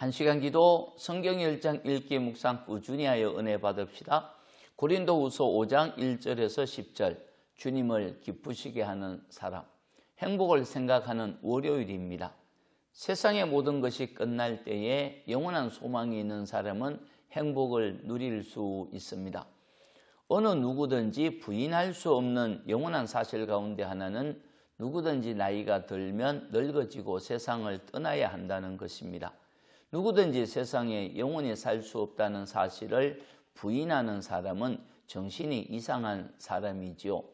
한 시간 기도 성경 1장 읽기 묵상 꾸준히 하여 은혜 받읍시다. 고린도후서 5장 1절에서 10절 주님을 기쁘시게 하는 사람 행복을 생각하는 월요일입니다. 세상의 모든 것이 끝날 때에 영원한 소망이 있는 사람은 행복을 누릴 수 있습니다. 어느 누구든지 부인할 수 없는 영원한 사실 가운데 하나는 누구든지 나이가 들면 늙어지고 세상을 떠나야 한다는 것입니다. 누구든지 세상에 영원히 살 수 없다는 사실을 부인하는 사람은 정신이 이상한 사람이지요.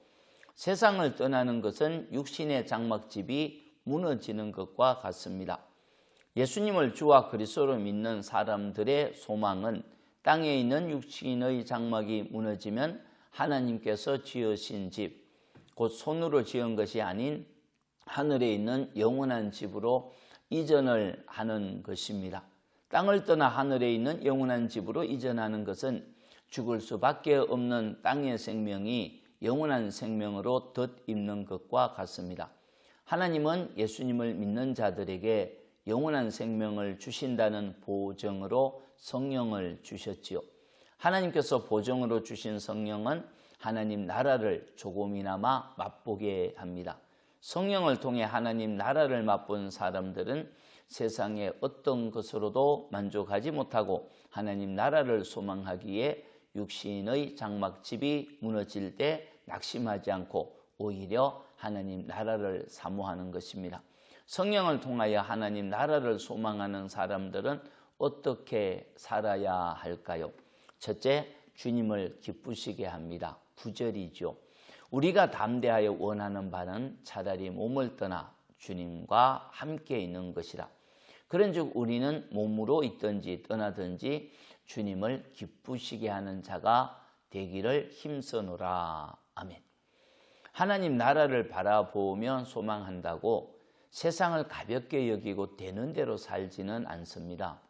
세상을 떠나는 것은 육신의 장막집이 무너지는 것과 같습니다. 예수님을 주와 그리스도로 믿는 사람들의 소망은 땅에 있는 육신의 장막이 무너지면 하나님께서 지으신 집, 곧 손으로 지은 것이 아닌 하늘에 있는 영원한 집으로 이전을 하는 것입니다. 땅을 떠나 하늘에 있는 영원한 집으로 이전하는 것은 죽을 수밖에 없는 땅의 생명이 영원한 생명으로 덧입는 것과 같습니다. 하나님은 예수님을 믿는 자들에게 영원한 생명을 주신다는 보정으로 성령을 주셨지요. 하나님께서 보정으로 주신 성령은 하나님 나라를 조금이나마 맛보게 합니다. 성령을 통해 하나님 나라를 맛본 사람들은 세상의 어떤 것으로도 만족하지 못하고 하나님 나라를 소망하기에 육신의 장막집이 무너질 때 낙심하지 않고 오히려 하나님 나라를 사모하는 것입니다. 성령을 통하여 하나님 나라를 소망하는 사람들은 어떻게 살아야 할까요? 첫째, 주님을 기쁘시게 합니다. 구절이죠. 우리가 담대하여 원하는 바는 차라리 몸을 떠나 주님과 함께 있는 것이라. 그런즉 우리는 몸으로 있든지 떠나든지 주님을 기쁘시게 하는 자가 되기를 힘써노라. 아멘. 하나님 나라를 바라보며 소망한다고 세상을 가볍게 여기고 되는 대로 살지는 않습니다.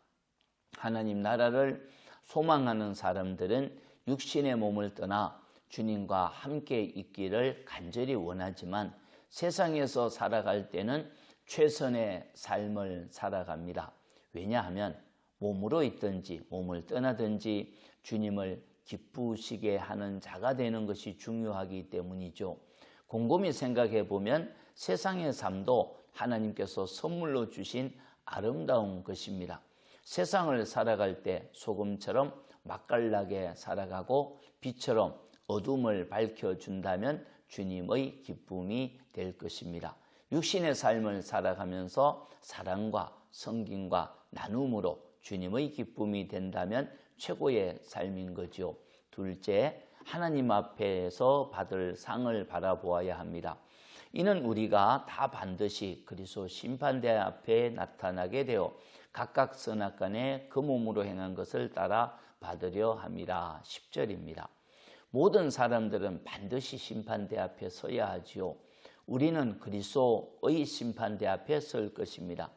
하나님 나라를 소망하는 사람들은 육신의 몸을 떠나 주님과 함께 있기를 간절히 원하지만 세상에서 살아갈 때는 최선의 삶을 살아갑니다. 왜냐하면 몸으로 있든지 몸을 떠나든지 주님을 기쁘시게 하는 자가 되는 것이 중요하기 때문이죠. 곰곰이 생각해 보면 세상의 삶도 하나님께서 선물로 주신 아름다운 것입니다. 세상을 살아갈 때 소금처럼 맛깔나게 살아가고 빛처럼 어둠을 밝혀준다면 주님의 기쁨이 될 것입니다. 육신의 삶을 살아가면서 사랑과 성김과 나눔으로 주님의 기쁨이 된다면 최고의 삶인 거죠. 둘째, 하나님 앞에서 받을 상을 바라보아야 합니다. 이는 우리가 다 반드시 그리스도 심판대 앞에 나타나게 되어 각각 선악간에 그 몸으로 행한 것을 따라 받으려 합니다. 10절입니다. 모든 사람들은 반드시 심판대 앞에 서야 하지요. 우리는 그리스도의 심판대 앞에 설 것입니다.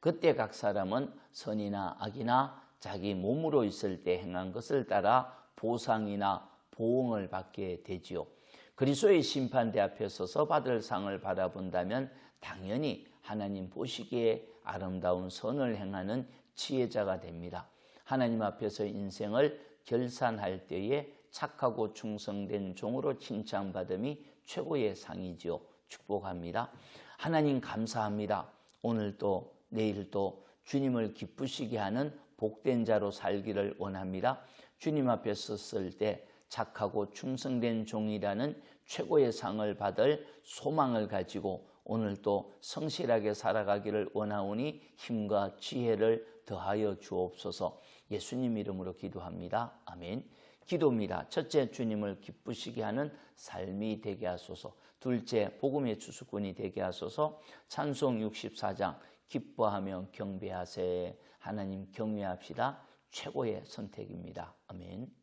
그때 각 사람은 선이나 악이나 자기 몸으로 있을 때 행한 것을 따라 보상이나 보응을 받게 되지요. 그리스도의 심판대 앞에 서서 받을 상을 바라본다면 당연히 하나님 보시기에 아름다운 선을 행하는 지혜자가 됩니다. 하나님 앞에서 인생을 결산할 때에 착하고 충성된 종으로 칭찬받음이 최고의 상이지요. 축복합니다. 하나님 감사합니다. 오늘도 내일도 주님을 기쁘시게 하는 복된 자로 살기를 원합니다. 주님 앞에 섰을 때 착하고 충성된 종이라는 최고의 상을 받을 소망을 가지고 오늘도 성실하게 살아가기를 원하오니 힘과 지혜를 더하여 주옵소서 예수님 이름으로 기도합니다. 아멘. 기도입니다. 첫째, 주님을 기쁘시게 하는 삶이 되게 하소서. 둘째, 복음의 주수꾼이 되게 하소서. 찬송 64장 기뻐하며 경배하세. 하나님 경외합시다. 최고의 선택입니다. 아멘.